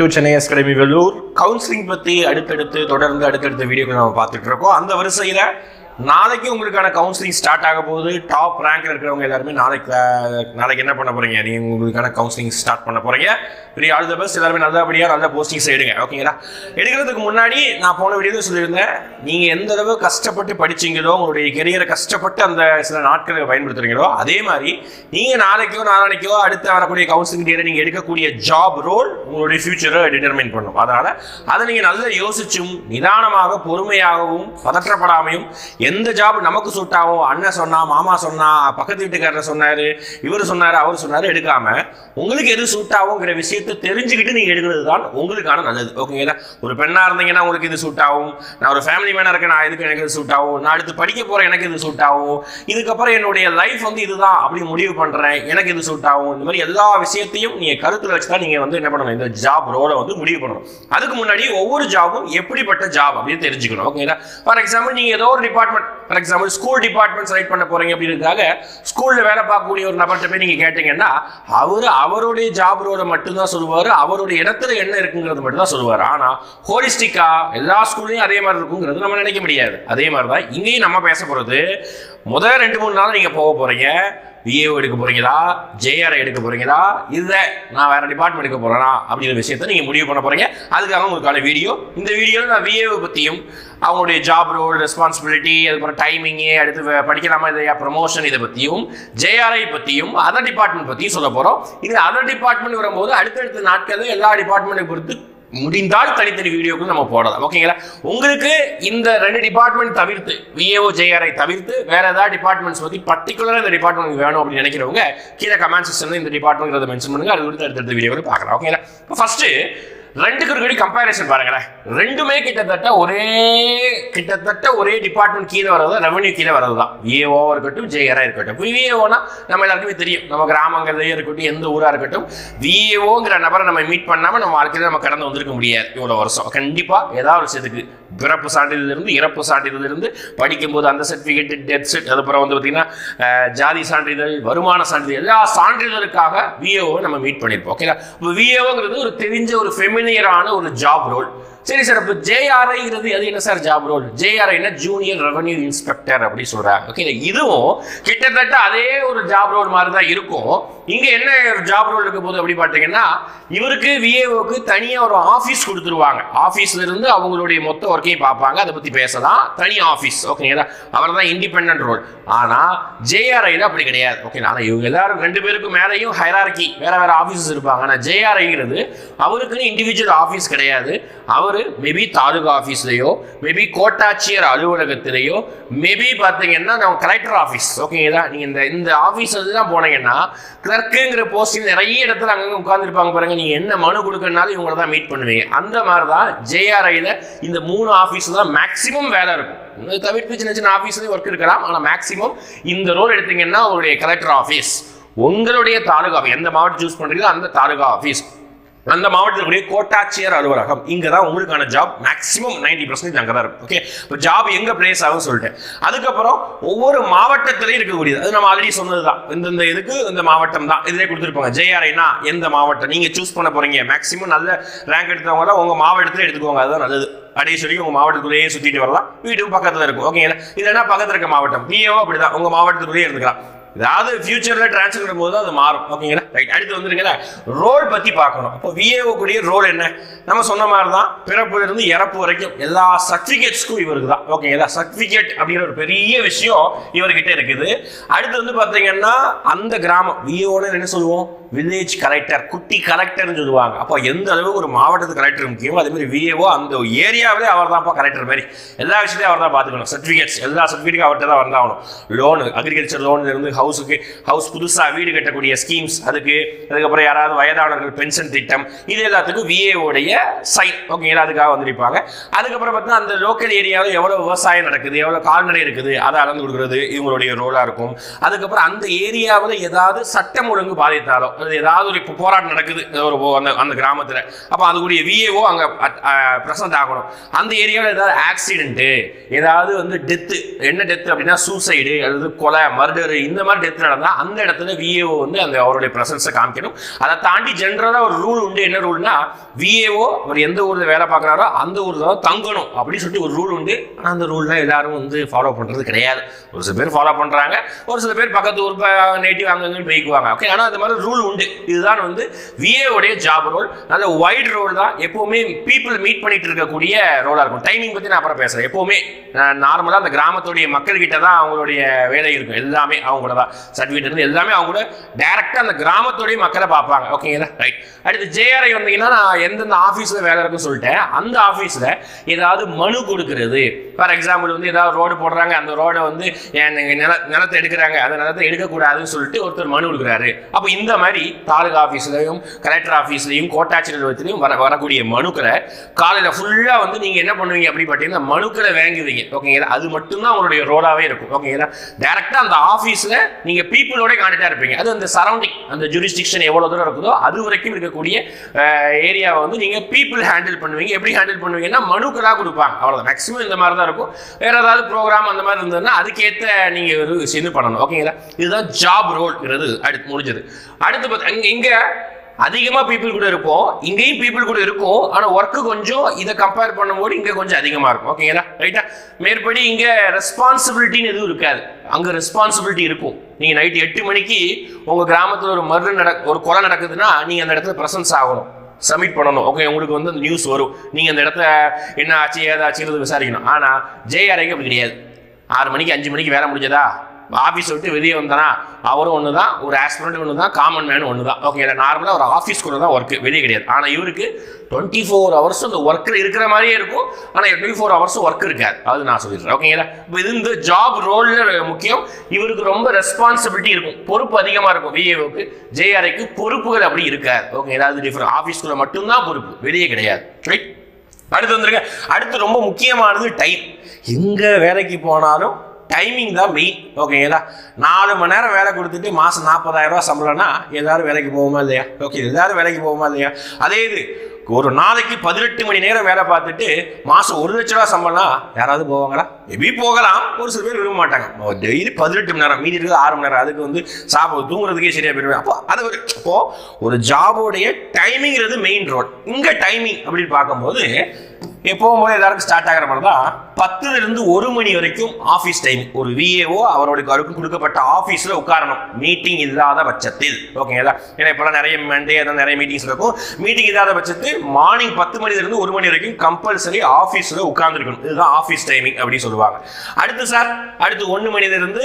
To Chennai academy Vellur. Counselling பற்றி அடுத்தடுத்து தொடர்ந்து அடுத்தடுத்த வீடியோக்கள் நம்ம பார்த்துட்டு இருக்கோம். அந்த வரிசையில் நாளைக்கு உங்களுக்கான கவுன்சிலிங் ஸ்டார்ட் ஆக போகுது. டாப் ரேங்க்ல இருக்கிறவங்க எல்லாருமே நாளைக்கு நாளைக்கு என்ன பண்ண போறீங்க? நீங்க உங்களுக்கான கவுன்சிலிங் ஸ்டார்ட் பண்ண போறீங்க. பெரிய ஆல் த பெஸ்ட் எல்லாருமே நல்லபடியாக நல்ல போஸ்டிங்ஸ் எடுங்க. ஓகேங்களா எடுக்கிறதுக்கு முன்னாடி நான் போன வீடியோ சொல்லியிருந்தேன் நீங்க எந்த அளவு கஷ்டப்பட்டு படிச்சீங்களோ உங்களுடைய கெரியரை கஷ்டப்பட்டு அந்த சில நாட்களை பயன்படுத்துறீங்களோ அதே மாதிரி நீங்க நாளைக்கோ நாளைக்கோ அடுத்த வரக்கூடிய கவுன்சிலிங் டேல நீங்க எடுக்கக்கூடிய ஜாப் ரோல் உங்களுடைய ஃபியூச்சரை டிட்டர்மைன் பண்ணும். அதனால அதை நீங்க நல்லா யோசிச்சும் நிதானமாக பொறுமையாகவும் பதற்றப்படாமையும் எந்த ஜாப் நமக்கு சூட் ஆகும் அண்ணன் சொன்னா மாமா சொன்னா பக்கத்து வீட்டுக்காரர் சொன்னாரு இவர் சொன்னாரு அவர் சொன்னாரு எடுக்காம உங்களுக்கு எது சூட் ஆகுங்கிற விஷயத்தை தெரிஞ்சுக்கிட்டு நீங்க எடுக்கிறது தான் உங்களுக்கான நல்லது. ஓகேங்களா ஒரு பெண்ணா இருந்தீங்கன்னா உங்களுக்கு இது சூட் ஆகும். நான் ஒரு ஃபேமிலி மேனா இருக்கேன் நான் இதுக்கு எனக்கு இது சூட் ஆகும்? நான் அடுத்து படிக்க போறேன் எனக்கு இது சூட் ஆகும். இதுக்கப்புறம் என்னுடைய லைஃப் வந்து இதுதான் அப்படி முடிவு பண்றேன் எனக்கு இது சூட் ஆகும். இந்த மாதிரி எல்லா விஷயத்தையும் நீங்க கருத்துல வச்சு தான் நீங்க வந்து என்ன பண்ணணும் இந்த ஜாப் ரோலை வந்து முடிவு பண்ணணும். அதுக்கு முன்னாடி ஒவ்வொரு ஜாபும் எப்படிப்பட்ட ஜாப் அப்படின்னு தெரிஞ்சுக்கணும். ஓகேங்களா ஃபார் எக்ஸாம்பிள் நீங்க ஏதோ ஒரு department for example school department select பண்ண போறீங்க அப்படின்றதுக்காக ஸ்கூல்ல வேலை பார்க்கக்கூடிய ஒரு நபர்கிட்ட போய் நீங்க கேட்டீங்கன்னா அவர் அவருடைய ஜாப் ரோட மட்டும்தான் சொல்லுவார் அவருடைய இடத்துல என்ன இருக்குங்கிறது மட்டும் தான் சொல்லுவார். ஆனா ஹோலிஸ்டிக்கா எல்லா ஸ்கூல்லையும் அதே மாதிரி இருக்குங்கிறது நம்ம நினைக்க முடியாது. அதே மாதிரி தான் இங்கேயும் நம்ம பேச போறது. முதல் ரெண்டு மூணு நாள் நீங்க போக போறீங்க. விஏஓ எடுக்க போறீங்களா? ஜேஆர் எடுக்க போறீங்களா? இதை நான் வேற டிபார்ட்மெண்ட் எடுக்க போறேனா? அப்படிங்கிற விஷயத்தை நீங்க முடிவு பண்ண போறீங்க. அதுக்காக உங்களுக்கான வீடியோ. இந்த வீடியோவில் நான் விஏஓ பத்தியும் அவங்களுடைய ஜாப் ரோல் ரெஸ்பான்சிபிலிட்டி அதுக்கப்புறம் டைமிங்கு அடுத்து வே- படிக்கலாமா இல்லையா ப்ரமோஷன் இதை பற்றியும் ஜேஆர்ஐ பற்றியும் அதர் டிபார்ட்மெண்ட் பற்றியும் சொல்ல போகிறோம் இது அதர் டிபார்ட்மெண்ட் வரும்போது அடுத்தடுத்த நாட்களில் எல்லா டிபார்ட்மெண்ட்டை பொறுத்து முடிந்தால் தனித்தனி வீடியோக்கு நம்ம போடலாம். ஓகேங்களா உங்களுக்கு இந்த ரெண்டு டிபார்ட்மெண்ட் தவிர்த்து விஏஓ ஜேஆர்ஐ தவிர்த்து வேற ஏதாவது டிபார்ட்மெண்ட்ஸ் பற்றி பர்டிகுலராக இந்த டிபார்ட்மெண்ட் வேணும் அப்படின்னு நினைக்கிறவங்க கீழே கமெண்ட் செக்ஷனில் இந்த டிபார்ட்மெண்ட் மென்ஷன் பண்ணுங்க. அது குறித்து அடுத்தடுத்த வீடியோவில் பார்க்கலாம். ஓகேங்களா இப்போ ஃபர்ஸ்ட் ரெண்டுக்கு இருக்கடி கம்பேரிசன் பாருங்களேன். ரெண்டுமே கிட்டத்தட்ட ஒரே கிட்டத்தட்ட ஒரே டிபார்ட்மெண்ட் கீழே வர்றது ரெவன்யூ கீழே வர்றது தான். விஏஓவாக இருக்கட்டும் ஜேஆரா இருக்கட்டும். விஏஓனா நம்ம எல்லாருக்குமே தெரியும். நம்ம கிராமங்கிறதையும் இருக்கட்டும் எந்த ஊராக இருக்கட்டும். விஏஓங்கிற நபரை நம்ம மீட் பண்ணாமல் நம்ம வாழ்க்கையில் நம்ம கடந்து வந்திருக்க முடியாது. இவ்வளோ வருஷம். கண்டிப்பாக ஏதாவது ஒரு விஷயத்துக்கு பிறப்பு சான்றிதழ் இருந்து இறப்பு சான்றிதழ் இருந்து படிக்கும்போது அந்த சர்டிஃபிகேட் டெத் செட் அதுக்கப்புறம் வந்து பார்த்தீங்கன்னா ஜாதி சான்றிதழ் வருமான சான்றிதழ் எல்லா சான்றிதழுக்காக விஏஓவை நம்ம மீட் பண்ணியிருப்போம் ஓகேங்களா இப்போ விஏஓங்கிறது ஒரு தெரிஞ்ச ஒரு ஃபெமிலியரான ஒரு ஜாப் ரோல் சரி சார் இப்போ ஜேஆர்ஐங்கிறது அது என்ன சார் ஜாப் ரோல் ஜேஆர்ஐனா ஜூனியர் ரெவன்யூ இன்ஸ்பெக்டர் அப்படின்னு சொல்றாங்க. ஓகே இதுவும் கிட்டத்தட்ட அதே ஒரு ஜாப் ரோல் மாதிரி தான் இருக்கும். இங்க என்ன ஒரு ஜாப் ரோல் இருக்க போது அப்படி பார்த்தீங்கன்னா இவருக்கு விஏஓக்கு தனியாக ஒரு ஆஃபீஸ் கொடுத்துருவாங்க. ஆஃபீஸ்ல இருந்து அவங்களுடைய மொத்த ஒர்க்கையும் பார்ப்பாங்க. அதை பத்தி பேசலாம். தனி ஆஃபீஸ் ஓகேங்களா அவர் தான் இண்டிபெண்ட் ரோல் ஆனா ஜேஆர்ஐல அப்படி கிடையாது. ஓகே ஆனா இவங்க எல்லாரும் ரெண்டு பேருக்கும் மேலேயும் ஹைரார்கி வேற வேற ஆஃபீஸஸ் இருப்பாங்க. ஆனா ஜேஆர்ஐங்கிறது அவருக்குன்னு இண்டிவிஜுவல் ஆஃபீஸ் கிடையாது. அவர் மேபி தாலுகா ஆஃபீஸ்லேயோ மேபி கோட்டாட்சியர் அலுவலகத்திலேயோ மேபி பார்த்தீங்கன்னா நம்ம கலெக்டர் ஆஃபீஸ் ஓகேங்களா நீங்கள் இந்த இந்த ஆஃபீஸ் தான் போனீங்கன்னா கிளர்க்குங்கிற போஸ்டிங் நிறைய இடத்துல அங்கங்கே உட்காந்துருப்பாங்க பாருங்க. நீங்கள் என்ன மனு கொடுக்கறனாலும் இவங்களை தான் மீட் பண்ணுவீங்க. அந்த மாதிரி தான் ஜேஆர்ஐயில் இந்த மூணு ஆஃபீஸில் தான் மேக்ஸிமம் வேலை இருக்கும். தவிர்த்து சின்ன சின்ன ஆஃபீஸ்லேயும் ஒர்க் இருக்கலாம். ஆனால் மேக்ஸிமம் இந்த ரோல் எடுத்தீங்கன்னா உங்களுடைய கலெக்டர் ஆஃபீஸ் உங்களுடைய தாலுகா எந்த மாவட்டம் சூஸ் பண்ணுறீங்களோ அந்த தாலுகா ஆஃபீஸ் அந்த மாவட்டத்துடைய கோட்டாட்சியர் அலுவலகம். இங்கே தான் உங்களுக்கான ஜாப் மேக்ஸிமம் நைன்டி பர்சன்டேஜ் அங்கே தான் இருக்கும். ஓகே இப்போ ஜாப் எங்கே பிளேஸ் ஆகும் சொல்லிட்டேன். அதுக்கப்புறம் ஒவ்வொரு மாவட்டத்திலையும் இருக்கக்கூடியது. அது நம்ம ஆல்ரெடி சொன்னது தான் இந்தந்த இதுக்கு இந்த மாவட்டம் தான். இதிலே கொடுத்துருப்பாங்க. ஜேஆர்ஐனா எந்த மாவட்டம்? நீங்கள் சூஸ் பண்ண போகிறீங்க மேக்ஸிமம் நல்ல ரேங்க் எடுத்தவங்க உங்கள் மாவட்டத்தில் எடுத்துக்கோங்க. அதுதான் நல்லது. அடேஸ்வரி உங்கள் மாவட்டத்துக்குள்ளேயே சுற்றிட்டு வரலாம். வீட்டுக்கு பக்கத்தில் இருக்கும். ஓகேங்களா இல்லைன்னா பக்கத்தில் இருக்க மாவட்டம். பிஏஓ அப்படிதான். உங்கள் மாவட்டத்துக்குள்ளேயே இருந்துக்கலாம். ஏதாவது ஃபியூச்சரில் டிரான்ஸ்ஃபர் போது அது மாறும். ஓகேங்களா ரைட் அடுத்து வந்துருங்களா ரோல் பற்றி பார்க்கணும். அப்போ விஏஓ கூடிய ரோல் என்ன? நம்ம சொன்ன மாதிரி தான் பிறப்புலேருந்து இறப்பு வரைக்கும் எல்லா சர்டிஃபிகேட்ஸ்க்கும் இவருக்கு தான். ஓகேங்களா சர்டிஃபிகேட் அப்படிங்கிற ஒரு பெரிய விஷயம் இவர்கிட்ட இருக்குது. அடுத்து வந்து பார்த்தீங்கன்னா அந்த கிராமம். விஏஓன்னு என்ன சொல்லுவோம்? வில்லேஜ் கலெக்டர் குட்டி கலெக்டர்னு சொல்லுவாங்க. அப்போ எந்த அளவுக்கு ஒரு மாவட்டத்து கலெக்டர் முக்கியமோ அதே மாதிரி விஏஓ அந்த ஏரியாவிலே அவர் தான்ப்பா கலெக்டர் மாதிரி எல்லா விஷயத்தையும் அவர் தான் பார்த்துக்கணும் சர்டிஃபிகேட்ஸ் எல்லா சர்டிஃபிகேட்டும் அவர்கிட்ட தான் வந்தாகணும் லோனு அக்ரிகல்ச்சர் லோன்லேருந்து ஹவுஸுக்கு ஹவுஸ் புதுசாக வீடு கட்டக்கூடிய ஸ்கீம்ஸ் அதுக்கு அதுக்கப்புறம் யாராவது வயதானவர்கள் பென்ஷன் திட்டம் இது எல்லாத்துக்கும் விஏஓடைய சைன் ஓகேங்களா அதுக்காக வந்திருப்பாங்க. அதுக்கப்புறம் பார்த்தீங்கன்னா அந்த லோக்கல் ஏரியாவில் எவ்வளோ விவசாயம் நடக்குது எவ்வளோ கால்நடை இருக்குது அதை அளந்து கொடுக்குறது இவங்களுடைய ரோலாக இருக்கும். அதுக்கப்புறம் அந்த ஏரியாவில் ஏதாவது சட்டம் ஒழுங்கு பாதித்தாலோ ஏதாவது ஒரு இப்போ போராட்டம் நடக்குது. ஒரு அந்த அந்த கிராமத்தில். அப்போ அதுக்குரிய விஏஓ அங்கே ப்ரெசன்ட் ஆகணும். அந்த ஏரியாவில் ஏதாவது ஆக்சிடென்ட்டு ஏதாவது வந்து டெத்து என்ன டெத்து அப்படின்னா சூசைடு அல்லது கொலை மர்டரு இந்த மாதிரி டெத் நடந்தால் அந்த இடத்துல விஏஓ வந்து அந்த அவருடைய ப்ரெசன்ஸை காமிக்கணும். அதை தாண்டி ஜென்ரலாக ஒரு ரூல் உண்டு. என்ன ரூல்னா விஏஓ அவர் எந்த ஊரில் வேலை பார்க்குறாரோ அந்த ஊரில் தான் தங்கணும் அப்படின்னு சொல்லிட்டு ஒரு ரூல் உண்டு. ஆனால் அந்த ரூல்லாம் எல்லாரும் வந்து ஃபாலோ பண்ணுறது கிடையாது. ஒரு சில பேர் ஃபாலோ பண்ணுறாங்க ஒரு சில பேர் பக்கத்து ஊர் நேட்டிவ் அங்கங்க போய்க்குவாங்க. ஓகே ஆனால் அந்த மாதிரி ரூல் உண்டு. இதுதான் வந்து VA ஜாப் ரோல் நல்ல வைட் ரோல் தான் எப்போவுமே பீப்புள் மீட் பண்ணிட்டு இருக்கக்கூடிய ரோலாக இருக்கும். டைமிங் பற்றி நான் அப்புறம் பேசுகிறேன் எப்போவுமே நார்மலாக அந்த கிராமத்துடைய மக்கள் கிட்ட தான் அவங்களுடைய வேலை இருக்கும். எல்லாமே அவங்கள தான். சர்டிஃபிகேட் இருந்து எல்லாமே அவங்க கூட டேரெக்டாக அந்த கிராமத்துடைய மக்களை பார்ப்பாங்க. ஓகேங்களா ரைட் அடுத்து ஜேஆர்ஐ வந்தீங்கன்னா நான் எந்தெந்த ஆஃபீஸில் வேலை இருக்குன்னு சொல்லிட்டேன். அந்த ஆஃபீஸில் ஏதாவது மனு கொடுக்கறது. ஃபார் எக்ஸாம்பிள் வந்து ஏதாவது ரோடு போடுறாங்க. அந்த ரோடை வந்து நில நிலத்தை எடுக்கிறாங்க. அந்த நிலத்தை எடுக்கக்கூடாதுன்னு சொல்லிட்டு ஒருத்தர் மனு கொடுக்குறாரு. அப்போ இந்த மாதிரி தாலுகா ஆஃபீஸ்லையும் கலெக்டர் ஆஃபீஸ்லையும் கோட்டாட்சி நிறுவனத்திலையும் வர வரக்கூடிய மனுக்களை காலையில் ஃபுல்லாக வந்து நீங்கள் என்ன பண்ணுவீங்க அப்படி பார்த்தீங்கன்னா மனுக்களை வாங்குவீங்க. ஓகேங்களா அது மட்டும்தான் உங்களுடைய ரோலாகவே இருக்கும். ஓகேங்களா டேரெக்டாக அந்த ஆஃபீஸில் நீங்கள் பீப்புளோட கான்டாக்டாக இருப்பீங்க. அது அந்த சரௌண்டிங் அந்த ஜூரிஸ்டிக்ஷன் எவ்வளோ தூரம் இருக்குதோ அது வரைக்கும் இருக்கக்கூடிய ஏரியாவை வந்து நீங்கள் பீப்புள் ஹேண்டில் பண்ணுவீங்க. எப்படி ஹேண்டில் பண்ணுவீங்கன்னா மனுக்களாக கொடுப்பாங்க. அவ்வளோதான் மேக்ஸிமம் இந்த மாதிரி தான் இருக்கும். வேறு ஏதாவது ப்ரோக்ராம் அந்த மாதிரி இருந்ததுன்னா அதுக்கேற்ற நீங்கள் ஒரு இது பண்ணணும். ஓகேங்களா இதுதான் ஜாப் ரோல்ங்கிறது அடுத்து முடிஞ்சது. அடுத்து பார்த்து இங்க இங்கே அதிகமாக பீப்புள் கூட இருப்போம். இங்கேயும் பீப்புள் கூட இருக்கும். ஆனால் ஒர்க்கு கொஞ்சம் இதை கம்பேர் பண்ணும்போது இங்கே கொஞ்சம் அதிகமாக இருக்கும். ஓகேங்களா ரைட்டா மேற்படி இங்கே ரெஸ்பான்சிபிலிட்டின்னு எதுவும் இருக்காது. அங்கே ரெஸ்பான்சிபிலிட்டி இருக்கும். நீங்கள் நைட்டு எட்டு மணிக்கு உங்கள் கிராமத்தில் ஒரு மருந்து நட ஒரு கொலை நடக்குதுன்னா நீங்கள் அந்த இடத்துல ப்ரெசன்ஸ் ஆகணும். சப்மிட் பண்ணணும். ஓகே உங்களுக்கு வந்து அந்த நியூஸ் வரும். நீங்கள் அந்த இடத்துல என்ன ஆச்சு ஏதாச்சுங்கிறது விசாரிக்கணும். ஆனால் ஜேஆர்ஐக்கு அப்படி கிடையாது. ஆறு மணிக்கு அஞ்சு மணிக்கு வேலை முடிஞ்சதா? ஆஃபீஸ் விட்டு வெளியே வந்தானா அவரும் ஒன்று தான் ஒரு ஆஸ்பிரண்ட் ஒன்று தான் காமன் மேன் ஒன்று தான் ஓகே நார்மலாக ஒரு ஆஃபீஸ்க்குள்ள தான் ஒர்க்கு வெளியே கிடையாது. ஆனால் இவருக்கு டுவெண்ட்டி ஃபோர் ஹவர்ஸ் அந்த ஒர்க்கில் இருக்கிற மாதிரியே இருக்கும். ஆனால் டுவெண்ட்டி ஃபோர் ஹவர்ஸும் ஒர்க் இருக்காது. அது நான் சொல்லிடுறேன். ஓகேங்களா இப்போ இது இந்த ஜாப் ரோலில் முக்கியம். இவருக்கு ரொம்ப ரெஸ்பான்சிபிலிட்டி இருக்கும். பொறுப்பு அதிகமாக இருக்கும் விஏஓக்கு ஜேஆர்ஐக்கு பொறுப்புகள் அப்படி இருக்காது. ஓகே ஏதாவது டிஃப்ரெண்ட் ஆஃபீஸ்க்குள்ள மட்டும்தான் பொறுப்பு. வெளியே கிடையாது. ரைட் அடுத்து வந்துருங்க. அடுத்து ரொம்ப முக்கியமானது டைம் எங்கே வேலைக்கு போனாலும் டைமிங் தான் மெயின் ஓகேங்களா நாலு மணி நேரம் வேலை கொடுத்துட்டு மாதம் நாற்பதாயிரம் ரூபா சம்பளம்னா ஏதாவது வேலைக்கு போகுமா இல்லையா? ஓகே ஏதாவது வேலைக்கு போகுமா இல்லையா? அதே இது ஒரு நாளைக்கு பதினெட்டு மணி நேரம் வேலை பார்த்துட்டு மாதம் ஒரு லட்ச ரூபா சம்பளம்னா யாராவது போவாங்களா? மேபி போகலாம். ஒரு சில பேர் விரும்ப மாட்டாங்க. டெய்லி பதினெட்டு மணி நேரம் மீதி இருக்குது ஆறு மணி நேரம். அதுக்கு வந்து சாப்பிட தூங்குறதுக்கே சரியா போயிடுவேன். அப்போ அது ஒரு அப்போ ஒரு ஜாபோடைய டைமிங்கிறது மெயின் ரோல் இங்கே டைமிங் அப்படின்னு பார்க்கும்போது எப்பவும் போல எல்லாருக்கும் ஸ்டார்ட் ஆகிற மாதிரி தான் பத்துல இருந்து ஒரு மணி வரைக்கும் ஆஃபீஸ் டைம் ஒரு விஏஓ அவருடைய அவருக்கு கொடுக்கப்பட்ட ஆஃபீஸில் உட்காரணும். மீட்டிங் இல்லாத பட்சத்தில். ஓகேங்களா ஏன்னா இப்போலாம் நிறைய மண்டே அதான் நிறைய மீட்டிங்ஸ் இருக்கும் மீட்டிங் இல்லாத பட்சத்தில் மார்னிங் பத்து மணிலேருந்து ஒரு மணி வரைக்கும் கம்பல்சரி ஆஃபீஸில் உட்கார்ந்துருக்கணும். இதுதான் ஆஃபீஸ் டைமிங் அப்படின்னு சொல்லுவாங்க. அடுத்து சார் அடுத்து ஒன்று மணிலேருந்து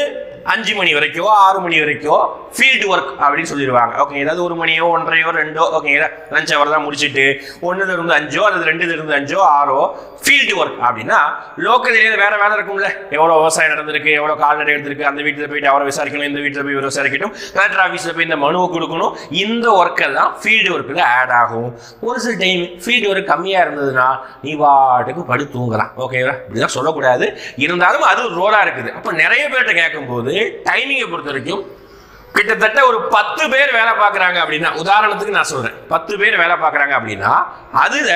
அஞ்சு மணி வரைக்கோ ஆறு மணி வரைக்கோ ஃபீல்டு ஒர்க் அப்படின்னு சொல்லிடுவாங்க. ஓகே ஏதாவது ஒரு மணியோ ஒன்றரையோ ரெண்டோ ஓகேங்களா லஞ்ச் அவர் தான் முடிச்சுட்டு ஒன்றுல இருந்து அஞ்சோ அல்லது ரெண்டுல இருந்து அஞ்சோ ஆறோ ஃபீல்டு ஒர்க் அப்படின்னா லோக்கல் ஏரியாவில் வேற வேலை இருக்கும்ல. எவ்வளோ விவசாயம் நடந்திருக்கு எவ்வளோ கால்நடை எடுத்திருக்கு அந்த வீட்டில் போயிட்டு அவரை விசாரிக்கணும் இந்த வீட்டில் போய் விசாரிக்கணும் விசாரிக்கட்டும் கலெக்டர் ஆஃபீஸில் போய் இந்த மனுவை கொடுக்கணும் இந்த ஒர்க்கெல்லாம் ஃபீல்டு ஒர்க்கில் ஆட் ஆகும். ஒரு சில டைம் ஃபீல்டு ஒர்க் கம்மியாக இருந்ததுன்னா நீ வாட்டுக்கு படு தூங்கலாம். ஓகேவா இப்படிலாம் சொல்லக்கூடாது. இருந்தாலும் அது ஒரு ரோலாக இருக்குது. அப்போ நிறைய பேர்கிட்ட கேட்கும்போது டைமிங்கை பொறுத்த வரைக்கும் கிட்டத்தட்ட ஒரு பத்து பேர் வேலை பார்க்குறாங்க அப்படின்னா உதாரணத்துக்கு நான் சொல்கிறேன் பத்து பேர் வேலை பார்க்குறாங்க அப்படின்னா அதில்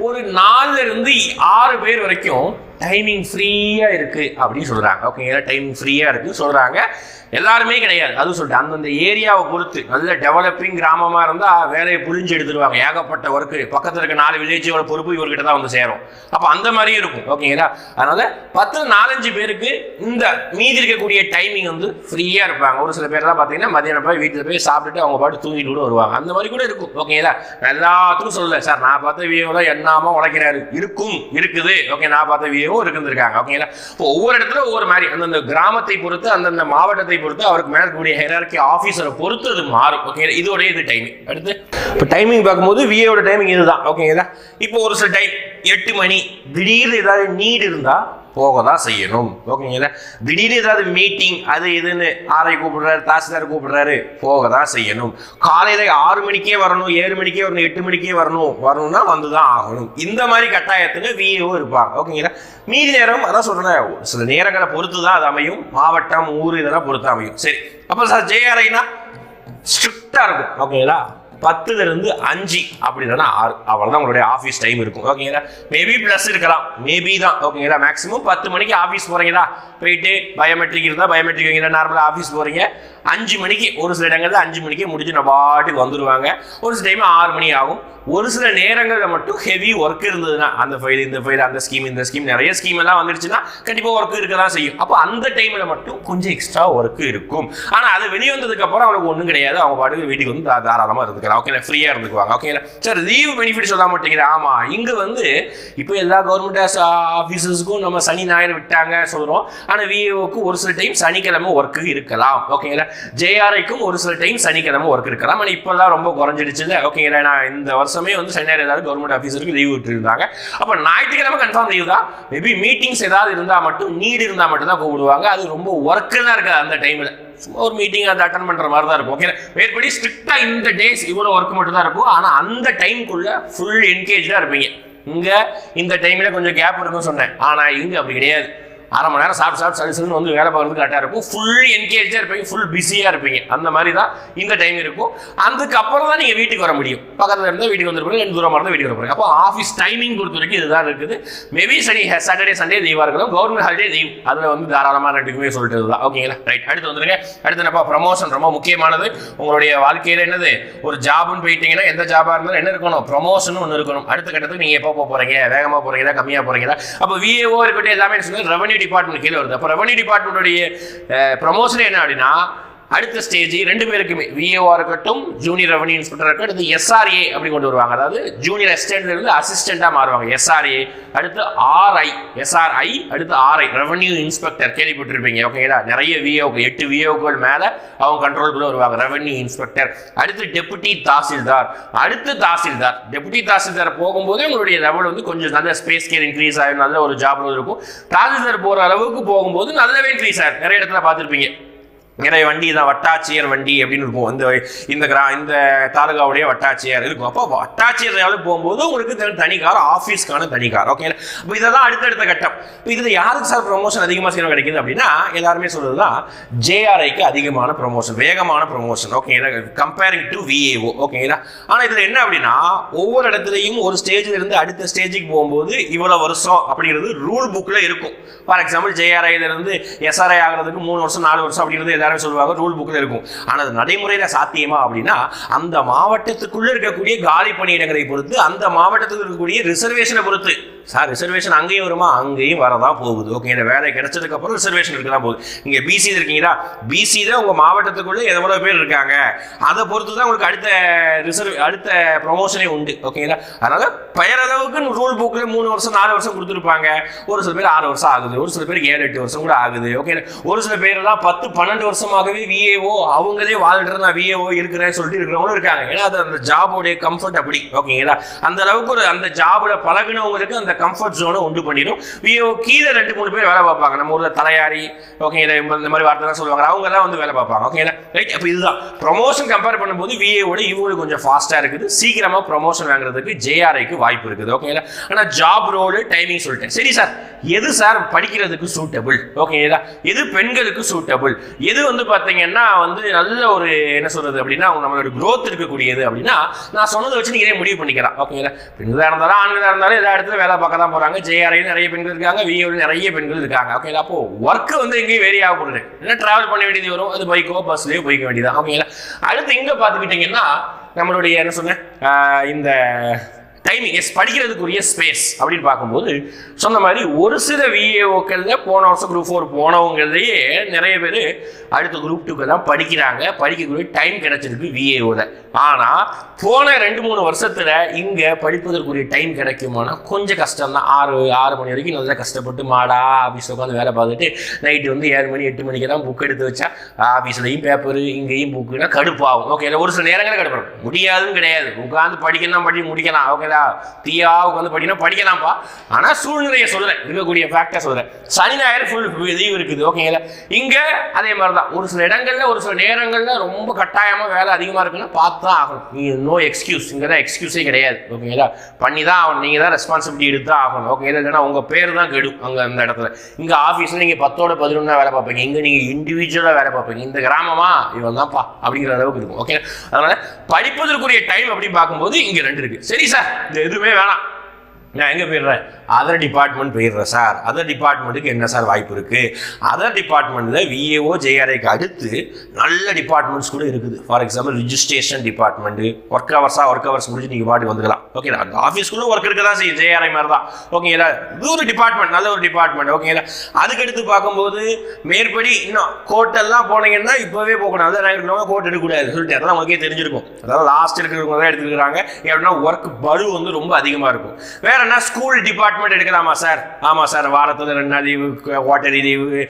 ஒரு நாலுல இருந்து ஆறு பேர் வரைக்கும் டைமிங் ஃப்ரீயாக இருக்குது அப்படின்னு சொல்கிறாங்க ஓகேங்களா டைமிங் ஃப்ரீயாக இருக்குதுன்னு சொல்கிறாங்க எல்லாருமே கிடையாது. அதுவும் சொல்லிட்டு அந்தந்த ஏரியாவை பொறுத்து நல்ல டெவலப்பிங் கிராமமாக இருந்தால் வேலையை புரிஞ்சு எடுத்துருவாங்க ஏகப்பட்ட ஒர்க்கு பக்கத்தில் இருக்க நாலு வில்லேஜோட பொறுப்பு இவர்கிட்ட தான் வந்து சேரும். அப்போ அந்த மாதிரியும் இருக்கும். ஓகேங்களா அதனால் பத்து நாலஞ்சு பேருக்கு இந்த மீதி இருக்கக்கூடிய டைமிங் வந்து ஃப்ரீயாக இருப்பாங்க. ஒரு சில பேர்லாம் பார்த்தீங்கன்னா மதியானம் போய் வீட்டில் போய் சாப்பிட்டுட்டு அவங்க பாட்டு தூங்கிட்டு கூட வருவாங்க. அந்த மாதிரி கூட இருக்கும். ஓகேங்களா எல்லாத்துக்கும் சொல்லலை. சார் நான் பார்த்த வியோல என்னாம உழைக்கிறாரு. இருக்கும் இருக்குது. ஓகே நான் பார்த்த வியோவும் இருக்குந்திருக்காங்க ஓகேங்களா இப்போ ஒவ்வொரு இடத்துல ஒவ்வொரு மாதிரி அந்தந்த கிராமத்தை பொறுத்து அந்தந்த மாவட்டத்தை பொறுத்து அவருக்கு மேல இருக்கக்கூடிய ஹெரார்கி ஆஃபீஸரை பொறுத்து அது மாறும். ஓகே இதோடய இது டைமிங் அடுத்து இப்போ டைமிங் பார்க்கும்போது விஏவோட டைமிங் இதுதான். ஓகேங்களா இப்போ ஒரு சில டைம் எட்டு மணி திடீர்னு ஏதாவது நீட் இருந்தால் போக தான் செய்யணும். ஓகேங்களா? திடீர்னு ஏதாவது மீட்டிங் அது இதுன்னு ஆரை கூப்பிடுறாரு தாசில்தார் கூப்பிடுறாரு போக தான் செய்யணும். காலையில் ஆறு மணிக்கே வரணும் ஏழு மணிக்கே வரணும் எட்டு மணிக்கே வரணும் வரணும்னா வந்து தான் ஆகணும். இந்த மாதிரி கட்டாயத்துக்கு விஏஓ இருப்பாங்க. ஓகேங்களா? மீதி நேரம் அதான் சொல்கிறேன் சில நேரங்களை பொறுத்து தான் அது அமையும். மாவட்டம் ஊர் இதெல்லாம் பொறுத்து அமையும். சரி. அப்போ சார் ஜேஆர்ஐனா ஸ்ட்ரிக்டாக இருக்கும். ஓகேங்களா? பத்துல இருந்து அஞ்சு அப்படி இல்லைன்னா ஆறு. அவ்வளோதான் உங்களுடைய ஆஃபீஸ் டைம் இருக்கும். ஓகேங்களா மேபி ப்ளஸ் இருக்கலாம். மேபி தான். ஓகேங்களா மேக்ஸிமம் பத்து மணிக்கு ஆஃபீஸ் போகிறீங்களா போயிட்டு பயோமெட்ரிக் இருந்தால் பயோமெட்ரிக் வைங்களா நார்மலாக ஆஃபீஸ் போகிறீங்க அஞ்சு மணிக்கு ஒரு சில இடங்கள்ல அஞ்சு மணிக்கு முடிஞ்சு நம்ம பாட்டுக்கு வந்துருவாங்க. ஒரு சில டைம் ஆறு மணி ஆகும். ஒரு சில நேரங்களில் மட்டும் ஹெவி ஒர்க் இருந்ததுன்னா அந்த ஃபைல் இந்த ஃபைல் அந்த ஸ்கீம் இந்த ஸ்கீம் நிறைய ஸ்கீம் எல்லாம் வந்துருச்சுன்னா கண்டிப்பாக ஒர்க் இருக்க தான் செய்யும். அப்போ அந்த டைமில் மட்டும் கொஞ்சம் எக்ஸ்ட்ரா ஒர்க் இருக்கும். ஆனால் அது வெளியே வந்ததுக்கப்புறம் அவங்களுக்கு ஒன்றும் கிடையாது. அவங்க பாட்டுக்கு வீட்டுக்கு வந்து தாராளமாக இருந்துக்கலாம். இருந்துக்கலாம் ஓகேங்களா ஃப்ரீயாக இருந்துக்குவாங்க. ஓகேங்களா சார் லீவ் பெனிஃபிட் சொல்ல மாட்டேங்கிற ஆமா இங்கே வந்து இப்போ எல்லா கவர்மெண்ட் ஆஃபீஸர்ஸ்க்கும் நம்ம சனி ஞாயிறு விட்டாங்க சொல்கிறோம் ஆனால் விஏஓக்கு ஒரு சில டைம் சனிக்கிழமை ஒர்க்கு இருக்கலாம். ஓகேங்களா ஜேஆர்ஐக்கும் ஒரு சில டைம் சனிக்கிழமை ஒர்க் இருக்கலாம். ஆனால் இப்போல்லாம் ரொம்ப குறைஞ்சிடுச்சுல ஓகேங்களா நான் இந்த வருஷமே வந்து சனி ஞாயிறு ஏதாவது கவர்மெண்ட் ஆஃபீஸருக்கு லீவ் விட்டுருந்தாங்க. அப்போ ஞாயிற்றுக்கிழமை கன்ஃபார்ம் லீவ் தான். மேபி மீட்டிங்ஸ் ஏதாவது இருந்தால் மட்டும் நீடு இருந்தால் மட்டும் தான் கூப்பிடுவாங்க. அது ரொம்ப ஒர்க்கெல்லாம் இருக்காது அந்த டைமில் சும்மா ஒரு மீட்டிங் அதை அட்டன் பண்ணுற மாதிரி தான் இருக்கும் ஓகே மேற்படி ஸ்ட்ரிக்டாக இந்த டேஸ் இவ்வளோ ஒர்க் மட்டும் தான் இருக்கும். ஆனால் அந்த டைம்குள்ளே ஃபுல் என்கேஜாக இருப்பீங்க. இங்கே இந்த டைமில் கொஞ்சம் கேப் இருக்கும்னு சொன்னேன். ஆனால் இங்கே அப்படி கிடையாது. அரை மணி நேரம் சாப்பிட்டு சாப்பிட்டு சரி வந்து வேலை பார்க்குறது கரெக்டாக இருக்கும். ஃபுல் என்கேஜாக இருப்பீங்க ஃபுல் பிஸியாக இருப்பீங்க. அந்த மாதிரி தான் இந்த டைம் இருக்கும். அதுக்கப்புறம் தான் நீங்கள் வீட்டுக்கு வர முடியும். பக்கத்தில் இருந்தால் வீட்டுக்கு வந்துருப்பீங்க ரெண்டு தூரமாக இருந்தால் வீட்டுக்கு வர அப்போ ஆஃபீஸ் டைமிங் பொறுத்த வரைக்கும் இதுதான் இருக்குது. மேபி சனி சாட்டர்டே சண்டே லீவாக இருக்கலாம். கவர்மெண்ட் ஹாலிடே லீவ் அதில் வந்து தாராளமாக ரெண்டுக்குமே சொல்லிட்டு தான் ஓகேங்களா ரைட் அடுத்து வந்துருங்க. அடுத்து என்னப்பா? ப்ரமோஷன் ரொம்ப முக்கியமானது. உங்களுடைய வாழ்க்கையில் என்னது? ஒரு ஜாப்னு போயிட்டீங்கன்னா எந்த ஜாபாக இருந்தாலும் என்ன இருக்கணும்? ப்ரமோஷன் ஒன்று இருக்கணும். அடுத்த கட்டத்துக்கு நீங்கள் எப்போ போக போகிறீங்க வேகமாக போகிறீங்களா கம்மியாக போகிறீங்களா அப்போ விஏஓ இருக்கட்டும் எல்லாமே ரெவன்யூ டிபார்ட்மெண்ட் கீழே வருது. அப்போ ரெவன்யூ டிபார்ட்மெண்ட்டுடைய ப்ரமோஷன் என்ன அப்படின்னா அடுத்த ஸ்டேஜ் ரெண்டு பேருக்குமே. விஏஓ இருக்கட்டும் ஜூனியர் ரெவன்யூ இன்ஸ்பெக்டர் இருக்கட்டும் அடுத்து எஸ்ஆர்ஏ அப்படி கொண்டு வருவாங்க. அதாவது ஜூனியர் அசிஸ்டன்ட்ல இருந்து அசிஸ்டண்டாக மாறுவாங்க. எஸ்ஆர்ஏ அடுத்து ஆர்ஐ எஸ்ஆர்ஐ அடுத்து ஆர்ஐ ரெவன்யூ இன்ஸ்பெக்டர் கேள்விப்பட்டிருப்பீங்க. ஓகேங்களா நிறைய விஏஓக்கு எட்டு விஏஓக்கள் மேலே அவங்க கண்ட்ரோலுக்குள்ள வருவாங்க. ரெவன்யூ இன்ஸ்பெக்டர் அடுத்து டெபுட்டி தாசில்தார். அடுத்து தாசில்தார். டெபுட்டி தாசில்தார் போகும்போது உங்களுடைய லெவல் வந்து கொஞ்சம் நல்ல ஸ்பேஸ் கேர் இன்க்ரீஸ் ஆகும் நல்ல ஒரு ஜாப் இருக்கும். தாசில்தார் போகிற அளவுக்கு போகும்போது நல்லாவே இன்க்ரீஸ் ஆகும் நிறைய இடத்துல பார்த்துருப்பீங்க. நிறைய வண்டி தான் வட்டாட்சியர் வண்டி அப்படின்னு இருக்கும். இந்த இந்த கிரா இந்த தாலுகாவுடைய வட்டாட்சியர் இருக்கும். அப்போ வட்டாட்சியர் போகும்போது உங்களுக்கு தனி- கார் ஆஃபீஸ்க்கான தனி கார் ஓகே இப்போ இதெல்லாம் அடுத்தடுத்த கட்டம். இப்போ இதில் யாருக்கு சார் ப்ரொமோஷன் அதிகமாக செய்யணும் கிடைக்குது அப்படின்னா எல்லாருமே சொல்றது தான் ஜேஆர்ஐக்கு அதிகமான ப்ரொமோஷன் வேகமான ப்ரொமோஷன் ஓகேங்களா கம்பேரிங் டு விஏஓ ஓகேங்களா ஆனால் இதில் என்ன அப்படின்னா ஒவ்வொரு இடத்துலையும் ஒரு ஸ்டேஜில் இருந்து அடுத்த ஸ்டேஜுக்கு போகும்போது இவ்வளோ வருஷம் அப்படிங்கிறது ரூல் புக்கில் இருக்கும். ஃபார் எக்ஸாம்பிள் ஜேஆர்ஐலேருந்து எஸ்ஆர்ஐ ஆகிறதுக்கு மூணு வருஷம் நாலு வருஷம் அப்படிங்கிறது எல்லாரும் சொல்லுவாங்க? ரூல் புக்கில் இருக்கும். ஆனால் அது நடைமுறையில் சாத்தியமா அப்படின்னா அந்த மாவட்டத்துக்குள்ள இருக்கக்கூடிய காலி பணியிடங்களை பொறுத்து அந்த மாவட்டத்துக்கு இருக்கக்கூடிய ரிசர்வேஷனை பொறுத்து. சார் ரிசர்வேஷன் அங்கேயும் வருமா? அங்கேயும் வரதான் போகுது. ஓகே இந்த வேலை கிடைச்சதுக்கு அப்புறம் ரிசர்வேஷன் இருக்க தான் போகுது நீங்கள் பிசி இருக்கீங்களா? பிசி தான் உங்கள் மாவட்டத்துக்குள்ளே எவ்வளோ பேர் இருக்காங்க. அதை பொறுத்து தான் உங்களுக்கு அடுத்த ரிசர்வ் அடுத்த ப்ரொமோஷனே உண்டு. ஓகேங்களா அதனால பெயரளவுக்கு ரூல் புக்கில் மூணு வருஷம் நாலு வருஷம் கொடுத்துருப்பாங்க. ஒரு சில பேர் ஆறு வருஷம் ஆகுது. ஒரு சில பேருக்கு ஏழு எட்டு வருஷம் கூட ஆகுது. ஓகே ஒரு சில பேர் எல்லாம் பத்து பன்னெண்டு வருஷமாகவே விஏஓ அவங்களே வாழ்ந்துட்டு நான் விஏஓ இருக்கிறேன் சொல்லிட்டு இருக்கிறவங்களும் இருக்காங்க. ஏன்னா அது அந்த ஜாபோடைய கம்ஃபர்ட் அப்படி. ஓகேங்களா அந்த அளவுக்கு ஒரு அந்த ஜாபில் பழகினவங்களுக்கு அந்த கம்ஃபர்ட் ஜோனை உண்டு பண்ணிடும். விஏஓ கீழே ரெண்டு மூணு பேர் வேலை பார்ப்பாங்க. நம்ம ஊரில் தலையாரி ஓகேங்களா இந்த மாதிரி வார்த்தை தான் சொல்லுவாங்க. அவங்க எல்லாம் வந்து வேலை பார்ப்பாங்க. ஓகேங்களா ரைட் அப்போ இதுதான். ப்ரொமோஷன் கம்பேர் பண்ணும்போது விஏஓட இவங்களுக்கு கொஞ்சம் ஃபாஸ்ட்டாக இருக்குது. சீக்கிரமாக ப்ரொமோஷன் வாங்குறதுக்கு ஜேஆர்ஐக்கு வாய்ப்பு இருக்குது. ஓகேங்களா ஆனால் ஜாப் ரோடு டைமிங் சொல்லிட்டேன். சரி சார் எது சார் படிக்கிறதுக்கு சூட்டபிள் ஓகேங்களா எது பெண்களுக்கு சூட்டபிள் எது வந்து பார்த்தீங்கன்னா வந்து நல்ல ஒரு என்ன சொல்றது அப்படின்னா அவங்க நம்மளோட குரோத் இருக்கக்கூடியது அப்படின்னா நான் சொன்னதை வச்சு நீங்களே முடிவு பண்ணிக்கலாம். ஓகேங்களா பெண்களாக இருந்தாலும் ஆண்களாக இருந்தாலும் எல்லா இடத்துல வேலை பார்க்க தான் போறாங்க ஜேஆர்ஐ நிறைய பெண்கள் இருக்காங்க. விஏவில் நிறைய பெண்கள் இருக்காங்க. ஓகேங்களா அப்போ ஒர்க் வந்து எங்கேயும் வேரி ஆக போகுது என்ன டிராவல் பண்ண வேண்டியது வரும்? அது பைக்கோ பஸ்லயோ போய்க்க வேண்டியதான் ஓகேங்களா அடுத்து இங்க பார்த்துக்கிட்டிங்கன்னா நம்மளுடைய என்ன சொன்னேன்? ஆஹ் இந்த டைமிங் எஸ் படிக்கிறதுக்குரிய ஸ்பேஸ் அப்படின்னு பார்க்கும்போது சொன்ன மாதிரி ஒரு சில விஏஓக்களில் போன வருஷம் குரூப் ஃபோர் போனவங்கிறதையே நிறைய பேர் அடுத்த குரூப் டூக்கு தான் படிக்கிறாங்க. படிக்கக்கூடிய டைம் கிடைச்சிருக்கு விஏஓவில் ஆனால் போன ரெண்டு மூணு வருஷத்தில் இங்கே படிப்பதற்குரிய டைம் கிடைக்குமானா கொஞ்சம் கஷ்டம் தான் ஆறு ஆறு மணி வரைக்கும் நல்லா கஷ்டப்பட்டு மாடா ஆஃபீஸில் உட்காந்து வேலை பார்த்துட்டு நைட்டு வந்து ஏழு மணி எட்டு மணிக்கு தான் புக் எடுத்து வச்சா ஆஃபீஸ்லையும் பேப்பர் இங்கேயும் புக்குனா கடுப்பாகும். ஓகே ஒரு சில நேரங்களில் கடுப்பாகும். முடியாதுன்னு கிடையாது. உட்காந்து படிக்கணும் படி முடிக்கலாம். ஓகே ஓகேங்களா தீயா உட்காந்து படிக்கணும் படிக்கலாம்ப்பா. ஆனால் சூழ்நிலையை சொல்கிறேன் இருக்கக்கூடிய ஃபேக்டர் சொல்கிறேன் சனி ஞாயிறு ஃபுல் லீவ் இருக்குது ஓகேங்களா இங்கே அதே மாதிரி தான் ஒரு சில இடங்கள்ல ஒரு சில நேரங்களில் ரொம்ப கட்டாயமாக வேலை அதிகமாக இருக்குன்னா பார்த்து தான் ஆகணும். நீங்கள் நோ எக்ஸ்கியூஸ் இங்கே தான் எக்ஸ்கியூஸே கிடையாது ஓகேங்களா பண்ணி தான் ஆகணும். நீங்கள் தான் ரெஸ்பான்சிபிலிட்டி எடுத்து தான் ஆகணும் ஓகேங்களா இல்லைன்னா உங்கள் பேர் தான் கெடும் அங்கே அந்த இடத்துல. இங்கே ஆஃபீஸில் நீங்கள் பத்தோட பதினொன்றா வேலை பார்ப்பீங்க. இங்கே நீங்கள் இண்டிவிஜுவலாக வேலை பார்ப்பீங்க. இந்த கிராமமா? இவன் தான்ப்பா அப்படிங்கிற அளவுக்கு இருக்கும் ஓகே அதனால படிப்பதற்குரிய டைம் அப்படின்னு பார்க்கும்போது இங்கே ரெண்டு இருக்கு. சரி சார் இந்த எதுவுமே வேணாம் நான் எங்கே போயிடுறேன்? அதர் டிபார்ட்மெண்ட் போயிடுறேன் சார் அதர் டிபார்ட்மெண்ட்டுக்கு என்ன சார் வாய்ப்பு இருக்குது அதர் டிபார்ட்மெண்ட்டில் விஏஓ ஜேஆர்ஐக்கு அடுத்து நல்ல டிபார்ட்மெண்ட்ஸ் கூட இருக்குது. For example registration department work ஹவர்ஸாக work hours முடிஞ்சு நீங்கள் பாட்டு வந்துக்கலாம். ஓகே அந்த ஆஃபீஸ்க்குள்ளே ஒர்க் இருக்க தான் செய்யும். ஜேஆர்ஐ மாதிரி தான் ஓகேங்களா இது ஒரு டிபார்ட்மெண்ட் நல்ல ஒரு டிபார்ட்மெண்ட் ஓகேங்களா அதுக்கடுத்து பார்க்கும்போது மேற்படி இன்னும் கோட்டெல்லாம் போனீங்கன்னா இப்போவே போகணும். நான் ரேங்க் இருக்கவங்க கோர்ட் எடுக்கக்கூடாது சொல்லிட்டு அதெல்லாம் உங்களுக்கே தெரிஞ்சிருக்கும். அதாவது லாஸ்ட் இருக்கிறவங்க தான் எடுத்துக்கிறாங்க எப்படின்னா ஒர்க் பலு வந்து ரொம்ப அதிகமாக இருக்கும். வேற என்ன ஸ்கூல் டிபார்ட்மெண்ட் எடுக்கலாமா சார் ஆமாம் சார் வாரத்தில் ரெண்டு நாள் leave quarterly leave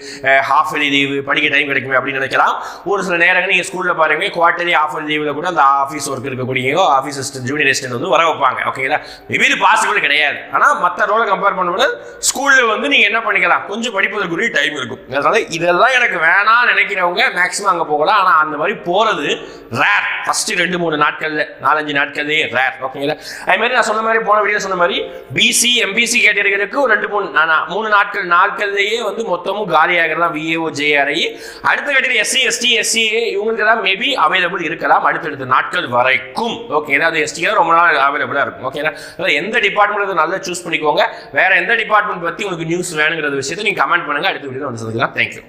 half yearly leave படிக்க டைம் கிடைக்குமே அப்படின்னு நினைக்கலாம். ஒரு சில நேரங்கள் நீங்கள் ஸ்கூலில் பாருங்க குவார்டர்லி ஹாஃப் இயர்லி லீவில் கூட அந்த ஆஃபீஸ் ஒர்க் இருக்கக்கூடிய ஆஃபீஸ் அசிஸ்டன்ட் ஜூனியர் அசிஸ்டன்ட் வந்து வர வைப்பாங்க. ஓகேங்களா மேபி இது பாசிபிள் கிடையாது. ஆனால் மற்ற ரோலை கம்பேர் பண்ணும்போது ஸ்கூலில் வந்து நீங்கள் என்ன பண்ணிக்கலாம்? கொஞ்சம் படிப்பதற்குரிய டைம் இருக்கும். அதனால இதெல்லாம் எனக்கு வேணாம் நினைக்கிறவங்க மேக்ஸிமம் அங்கே போகலாம். ஆனால் அந்த மாதிரி போகிறது ரேர் ஃபஸ்ட்டு ரெண்டு மூணு நாட்களில் நாலஞ்சு நாட்கள்லேயே ரேர் ஓகேங்களா அதே மாதிரி நான் சொன்ன மாதிரி போன வீடியோ சொன்ன மாதிரி பிசி எம்பிசி கேட்டகரிகளுக்கு ஒரு ரெண்டு மூணு நான் மூணு நாட்கள் நாட்கள்லேயே வந்து மொத்தமும் காலியாகிறலாம் விஏஓ ஜேஆர்ஐ அடுத்த கேட்டகரி எஸ்சி எஸ்டி எஸ்சி இவங்களுக்கு மேபி அவைலபிள் இருக்கலாம் அடுத்தடுத்த நாட்கள் வரைக்கும். ஓகே அது எஸ்டி ரொம்ப நாள் அவைலபிளாக இருக்கும். ஓகேனா எந்த டிபார்ட்மெண்ட் நல்லா சூஸ் பண்ணிக்கோங்க வேற எந்த டிபார்ட்மெண்ட் பற்றி உங்களுக்கு நியூஸ் வேணுங்கிற விஷயத்தை நீங்கள் கமெண்ட் பண்ணுங்க அடுத்த வீடியோ வந்து சந்திக்கலாம். தேங்க்யூ